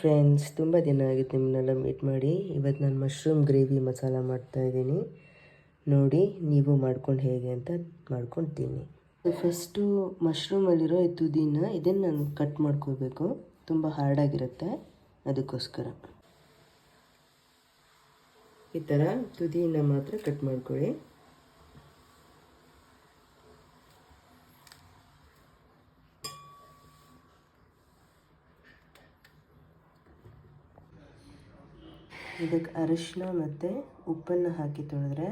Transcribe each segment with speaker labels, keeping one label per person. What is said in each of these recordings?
Speaker 1: Friends ತುಂಬ ದಿನ ಆಗಿತ್ತು ನಿಮ್ಮನ್ನೆಲ್ಲ ಮೀಟ್ ಮಾಡಿ. ಇವತ್ತು ನಾನು ಮಶ್ರೂಮ್ ಗ್ರೇವಿ ಮಸಾಲ ಮಾಡ್ತಾ ಇದ್ದೀನಿ. ನೋಡಿ, ನೀವು ಮಾಡ್ಕೊಂಡು ಹೇಗೆ ಅಂತ ಮಾಡ್ಕೊಂಡು ಫಸ್ಟು ಮಶ್ರೂಮಲ್ಲಿರೋ ಈ ತುದಿನ ಇದನ್ನು ನಾನು ಕಟ್ ಮಾಡ್ಕೋಬೇಕು ತುಂಬ ಹಾರ್ಡಾಗಿರುತ್ತೆ ಅದಕ್ಕೋಸ್ಕರ. ಈ ಥರ ತುದಿನ ಮಾತ್ರ ಕಟ್ ಮಾಡ್ಕೊಳ್ಳಿ. ಇದಕ್ಕೆ ಅರಿಶಿನ ಮತ್ತು ಉಪ್ಪನ್ನು ಹಾಕಿ ತೊಳೆದ್ರೆ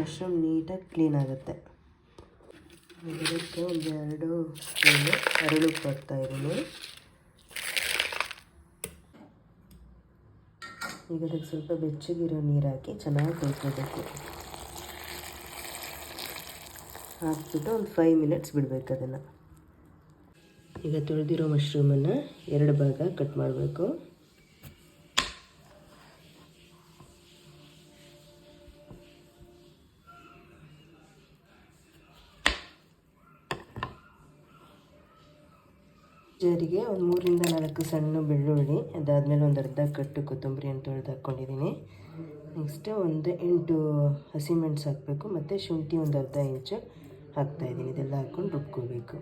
Speaker 1: ಮಶ್ರೂಮ್ ನೀಟಾಗಿ ಕ್ಲೀನ್ ಆಗುತ್ತೆ. ಇದಕ್ಕೆ ಒಂದು ಎರಡು ಸ್ಪೂನು ಅರಳು ಹಾಕ್ತಾ ಇದ್ದೀನಿ. ಈಗ ಅದಕ್ಕೆ ಸ್ವಲ್ಪ ಬೆಚ್ಚಗಿರೋ ನೀರು ಹಾಕಿ ಚೆನ್ನಾಗಿ ಕೊಡ್ಕೋಬೇಕು ಹಾಕ್ಬಿಟ್ಟು ಒಂದು ಫೈವ್ ಮಿನಿಟ್ಸ್ ಬಿಡಬೇಕು ಅದನ್ನು. ಈಗ ತೊಳೆದಿರೋ ಮಶ್ರೂಮನ್ನು ಎರಡು ಭಾಗ ಕಟ್ ಮಾಡಬೇಕು. ಜಾರಿಗೆ ಒಂದು ಮೂರಿಂದ ನಾಲ್ಕು ಸಣ್ಣ ಬೆಳ್ಳುಳ್ಳಿ, ಅದಾದಮೇಲೆ ಒಂದು ಅರ್ಧ ಕಟ್ಟು ಕೊತ್ತಂಬರಿ ಅಂತ ತೊಳೆದು ಹಾಕ್ಕೊಂಡಿದ್ದೀನಿ ನೆಕ್ಸ್ಟ್ ಒಂದು ಎಂಟು ಹಸಿಮೆಣಸು ಹಾಕಬೇಕು, ಮತ್ತು ಶುಂಠಿ ಒಂದು ಅರ್ಧ ಇಂಚು ಹಾಕ್ತಾಯಿದ್ದೀನಿ ಇದೆಲ್ಲ ಹಾಕ್ಕೊಂಡು ರುಬ್ಕೋಬೇಕು.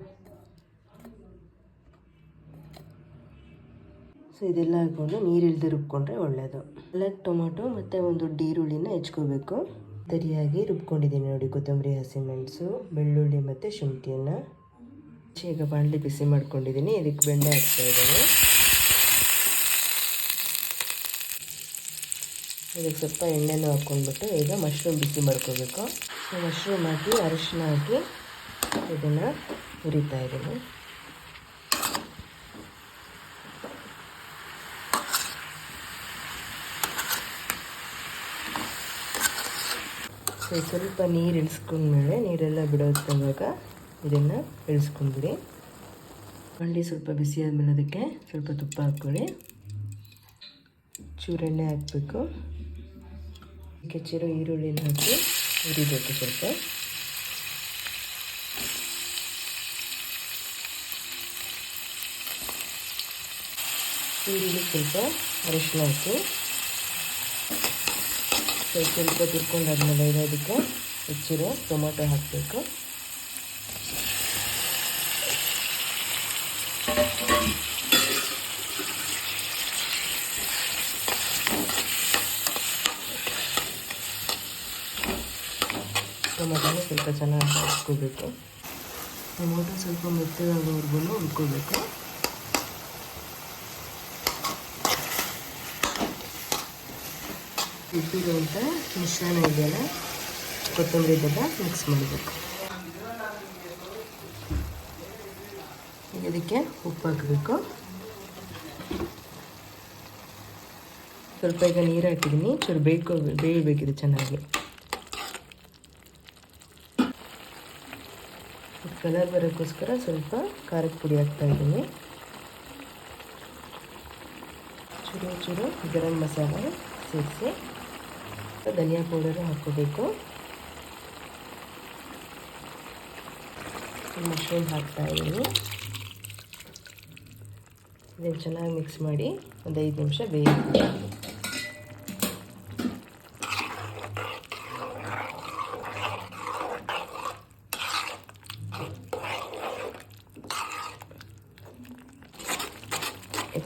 Speaker 1: ಸೊ ಇದೆಲ್ಲ ಹಾಕ್ಕೊಂಡು ನೀರಿಲ್ದೆ ರುಬ್ಕೊಂಡ್ರೆ ಒಳ್ಳೆಯದು ಎಲ್ಲ ಟೊಮೊಟೊ ಮತ್ತು ಒಂದು ಈರುಳ್ಳಿನ ಹೆಚ್ಕೋಬೇಕು. ಸರಿಯಾಗಿ ರುಬ್ಕೊಂಡಿದ್ದೀನಿ ನೋಡಿ, ಕೊತ್ತಂಬರಿ, ಹಸಿಮೆಣಸು, ಬೆಳ್ಳುಳ್ಳಿ ಮತ್ತು ಶುಂಠಿಯನ್ನು. ಈಗ ಬಾಣಲಿ ಬಿಸಿ ಮಾಡ್ಕೊಂಡಿದ್ದೀನಿ. ಇದಕ್ಕೆ ಬೆಣ್ಣೆ ಹಾಕ್ತಾ ಇದ್ದೀನಿ. ಇದಕ್ಕೆ ಸ್ವಲ್ಪ ಎಣ್ಣೆನೂ ಹಾಕ್ಕೊಂಡ್ಬಿಟ್ಟು ಈಗ ಮಶ್ರೂಮ್ ಬಿಸಿ ಮಾಡ್ಕೋಬೇಕು. ಮಶ್ರೂಮ್ ಹಾಕಿ, ಅರಿಶಿನ ಹಾಕಿ ಇದನ್ನು ಹುರಿತಾ ಇದ್ದೀನಿ. ಸ್ವಲ್ಪ ನೀರು ಇಳಿಸ್ಕೊಂಡ್ಮೇಲೆ ನೀರೆಲ್ಲ ಬಿಡೋದಾಗ ಇದನ್ನು ಇಳಿಸ್ಕೊಂಡ್ಬಿಡಿ ಮಂಡಿ ಸ್ವಲ್ಪ ಬಿಸಿ ಆದಮೇಲೆ ಅದಕ್ಕೆ ಸ್ವಲ್ಪ ತುಪ್ಪ ಹಾಕ್ಕೊಳ್ಳಿ. ಚೂರೆಣ್ಣೆ ಹಾಕಬೇಕು. ಕೆಚ್ಚಿರೋ ಈರುಳ್ಳಿನ ಹಾಕಿ ಹುರಿಬೇಕು ಸ್ವಲ್ಪ. ಈರುಳ್ಳಿ ಸ್ವಲ್ಪ ಅರಿಶಿನ ಹಾಕಿ. ಸ್ವಲ್ಪ ಸ್ವಲ್ಪ ತುರ್ಕೊಂಡಾದ್ಮೇಲೆ ಅದಕ್ಕೆ ಹೆಚ್ಚಿರೋ ಟೊಮೊಟೊ ಹಾಕಬೇಕು. ಟೊಮೊಟೊನ ಸ್ವಲ್ಪ ಚೆನ್ನಾಗಿ ಹಾಕ್ಕೋಬೇಕು ಟೊಮೊಟೊ ಸ್ವಲ್ಪ ಮೆತ್ತಗಾಗೋವರೆಗೂ ಹುರ್ಕೋಬೇಕು ಇಟ್ಟಿರುವಂಥ ಮಿಶ್ರಣ ಇದೆಯಲ್ಲ ಕೊತ್ತಂಬರಿ ಇದೆಲ್ಲ ಮಿಕ್ಸ್ ಮಾಡಬೇಕು. ಇದಕ್ಕೆ ಉಪ್ಪು ಹಾಕಬೇಕು. ಸ್ವಲ್ಪ ಈಗ ನೀರು ಹಾಕಿದ್ದೀನಿ. ಚೂರು ಬೇಯ್ಕೋ ಬೇಯಬೇಕಿದೆ ಚೆನ್ನಾಗಿ. ಕಲರ್ ಬರೋಕ್ಕೋಸ್ಕರ ಸ್ವಲ್ಪ ಖಾರದ ಪುಡಿ ಹಾಕ್ತಾ ಇದ್ದೀನಿ. ಚೂರು ಚೂರು ಗರಂ ಮಸಾಲ ಸೇರಿಸಿ ಧನಿಯಾ ಪೌಡರು ಹಾಕ್ಕೋಬೇಕು. ಮಶ್ರೂಮ್ ಹಾಕ್ತಾ ಇದ್ದೀನಿ. ಇದನ್ನು ಚೆನ್ನಾಗಿ ಮಿಕ್ಸ್ ಮಾಡಿ ಒಂದು ಐದು ನಿಮಿಷ ಬೇಯಿಸಿ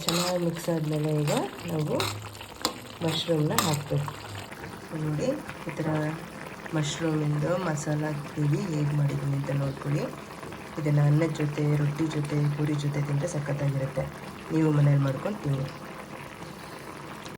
Speaker 1: ಚೆನ್ನಾಗಿ ಮಿಕ್ಸ್ ಆದಮೇಲೆ ಈಗ ನಾವು ಮಶ್ರೂಮ್ನ ಹಾಕಬೇಕು. ನೋಡಿ ಈ ಥರ ಮಶ್ರೂಮಿಂದು ಮಸಾಲ ಗ್ರೇವಿ ಹೇಗೆ ಮಾಡಿದ್ದೀನಿ ಅಂತ ನೋಡ್ಕೊಳ್ಳಿ. ಇದನ್ನು ಅನ್ನದ ಜೊತೆ ರೊಟ್ಟಿ ಜೊತೆ ಪೂರಿ ಜೊತೆ ತಿಂದರೆ ಸಖತ್ತಾಗಿರುತ್ತೆ. ನೀವು ಮನೇಲಿ ಮಾಡ್ಕೊಂಡು ತಿನ್ನಿ.